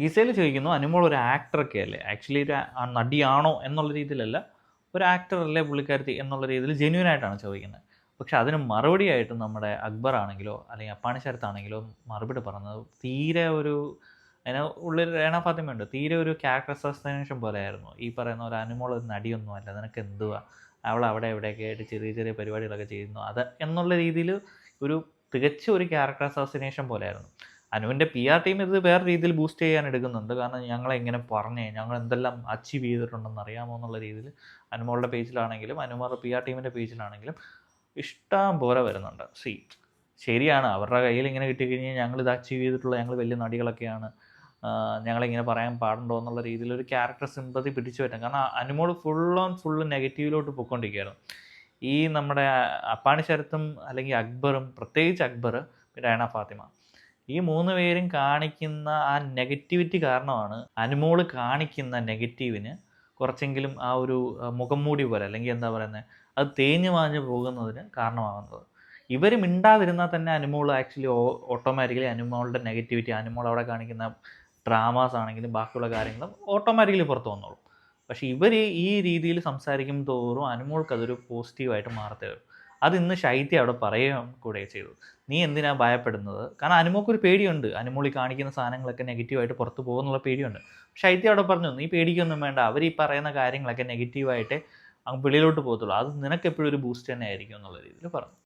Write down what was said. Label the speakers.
Speaker 1: ഗീസയിൽ ചോദിക്കുന്നു അനുമോൾ ഒരു ആക്ടറൊക്കെ അല്ലേ? ആക്ച്വലി ഒരു നടിയാണോ എന്നുള്ള രീതിയിലല്ല ഒരു ആക്ടർ അല്ലേ പുള്ളിക്കാരത്തി എന്നുള്ള രീതിയിൽ ജെന്യൂൻ ആയിട്ടാണ് ചോദിക്കുന്നത്. പക്ഷെ അതിന് മറുപടിയായിട്ട് നമ്മുടെ അക്ബർ ആണെങ്കിലോ അല്ലെങ്കിൽ അപ്പാണി ശരത്താണെങ്കിലോ മറുപടി പറഞ്ഞത് തീരെ ഒരു അതിന് ഉള്ളിൽ രേണ ഫാത്തിമയുണ്ട് തീരെ ഒരു ക്യാരക്ടർ അസോസിനേഷൻ പോലെയായിരുന്നു. ഈ പറയുന്ന ഒരു അനുമോൾ ഒരു നടിയൊന്നും അല്ല നിനക്ക് എന്തുവാ? അവൾ അവിടെ എവിടെയൊക്കെ ആയിട്ട് ചെറിയ ചെറിയ പരിപാടികളൊക്കെ ചെയ്യുന്നു അത് എന്നുള്ള രീതിയിൽ ഒരു തികച്ച ഒരു ക്യാരക്ടർ അസോസിനേഷൻ പോലെയായിരുന്നു. അനുവിന്റെ പി ആർ ടീം ഇത് വേറെ രീതിയിൽ ബൂസ്റ്റ് ചെയ്യാൻ എടുക്കുന്നുണ്ട്. കാരണം ഞങ്ങൾ എങ്ങനെ പറഞ്ഞേ ഞങ്ങൾ എന്തെല്ലാം അച്ചീവ് ചെയ്തിട്ടുണ്ടെന്ന് അറിയാമോ എന്നുള്ള രീതിയിൽ അനുമോളുടെ പേജിലാണെങ്കിലും അനുമാർ പി ആർ ടീമിന്റെ പേജിലാണെങ്കിലും ഇഷ്ടം പോലെ വരുന്നുണ്ട്. സി ശരിയാണ് അവരുടെ കയ്യിൽ ഇങ്ങനെ കിട്ടിക്കഴിഞ്ഞാൽ ഞങ്ങൾ ഇത് അച്ചീവ് ചെയ്തിട്ടുള്ള ഞങ്ങൾ വലിയ നടികളൊക്കെയാണ്. ഞങ്ങളിങ്ങനെ പറയാൻ പാടുണ്ടോ എന്നുള്ള രീതിയിൽ ഒരു ക്യാരക്ടർ സിമ്പതി പിടിച്ചു പറ്റാം. കാരണം അനുമോൾ ഫുൾ ഓൺ ഫുള്ള് നെഗറ്റീവിലോട്ട് പൊയ്ക്കൊണ്ടിരിക്കുകയായിരുന്നു. ഈ നമ്മുടെ അപ്പാണി ശരത്തും അല്ലെങ്കിൽ അക്ബറും പ്രത്യേകിച്ച് അക്ബർ രേണ ഫാത്തിമ. ഈ മൂന്ന് പേരും കാണിക്കുന്ന ആ നെഗറ്റിവിറ്റി കാരണമാണ് അനുമോൾ കാണിക്കുന്ന നെഗറ്റീവിന് കുറച്ചെങ്കിലും ആ ഒരു മുഖം മൂടി പോലെ അല്ലെങ്കിൽ എന്താ പറയുന്നത് അത് തേഞ്ഞു മാഞ്ഞു പോകുന്നതിന് കാരണമാകുന്നത്. ഇവർ മിണ്ടാതിരുന്നാൽ തന്നെ അനുമോൾ ആക്ച്വലി ഓട്ടോമാറ്റിക്കലി അനുമോളുടെ നെഗറ്റിവിറ്റി അനുമോൾ അവിടെ കാണിക്കുന്ന ഡ്രാമാസ് ആണെങ്കിലും ബാക്കിയുള്ള കാര്യങ്ങളും ഓട്ടോമാറ്റിക്കലി പുറത്ത് വന്നോളും. പക്ഷേ ഇവർ ഈ രീതിയിൽ സംസാരിക്കും തോറും അനുമോൾക്ക് അതൊരു പോസിറ്റീവായിട്ട് മാറത്തേ വരും അത് ഇന്ന് ശൈത്യ അവിടെ പറയുകയും കൂടെ ചെയ്തു. നീ എന്തിനാ ഭയപ്പെടുന്നത്? കാരണം അനുമോക്ക് ഒരു പേടിയുണ്ട്. അനുമോളി കാണിക്കുന്ന സാധനങ്ങളൊക്കെ നെഗറ്റീവായിട്ട് പുറത്തു പോകുന്നുള്ള പേടിയുണ്ട്. ശൈത്യ അവിടെ പറഞ്ഞു നീ പേടിക്കൊന്നും വേണ്ട. അവർ ഈ പറയുന്ന കാര്യങ്ങളൊക്കെ നെഗറ്റീവായിട്ട് അങ്ങ് വെളിയിലോട്ട് പോകത്തുള്ളൂ. അത് നിനക്ക് എപ്പോഴും ഒരു ബൂസ്റ്റ് തന്നെ ആയിരിക്കും എന്നുള്ള രീതിയിൽ പറഞ്ഞു.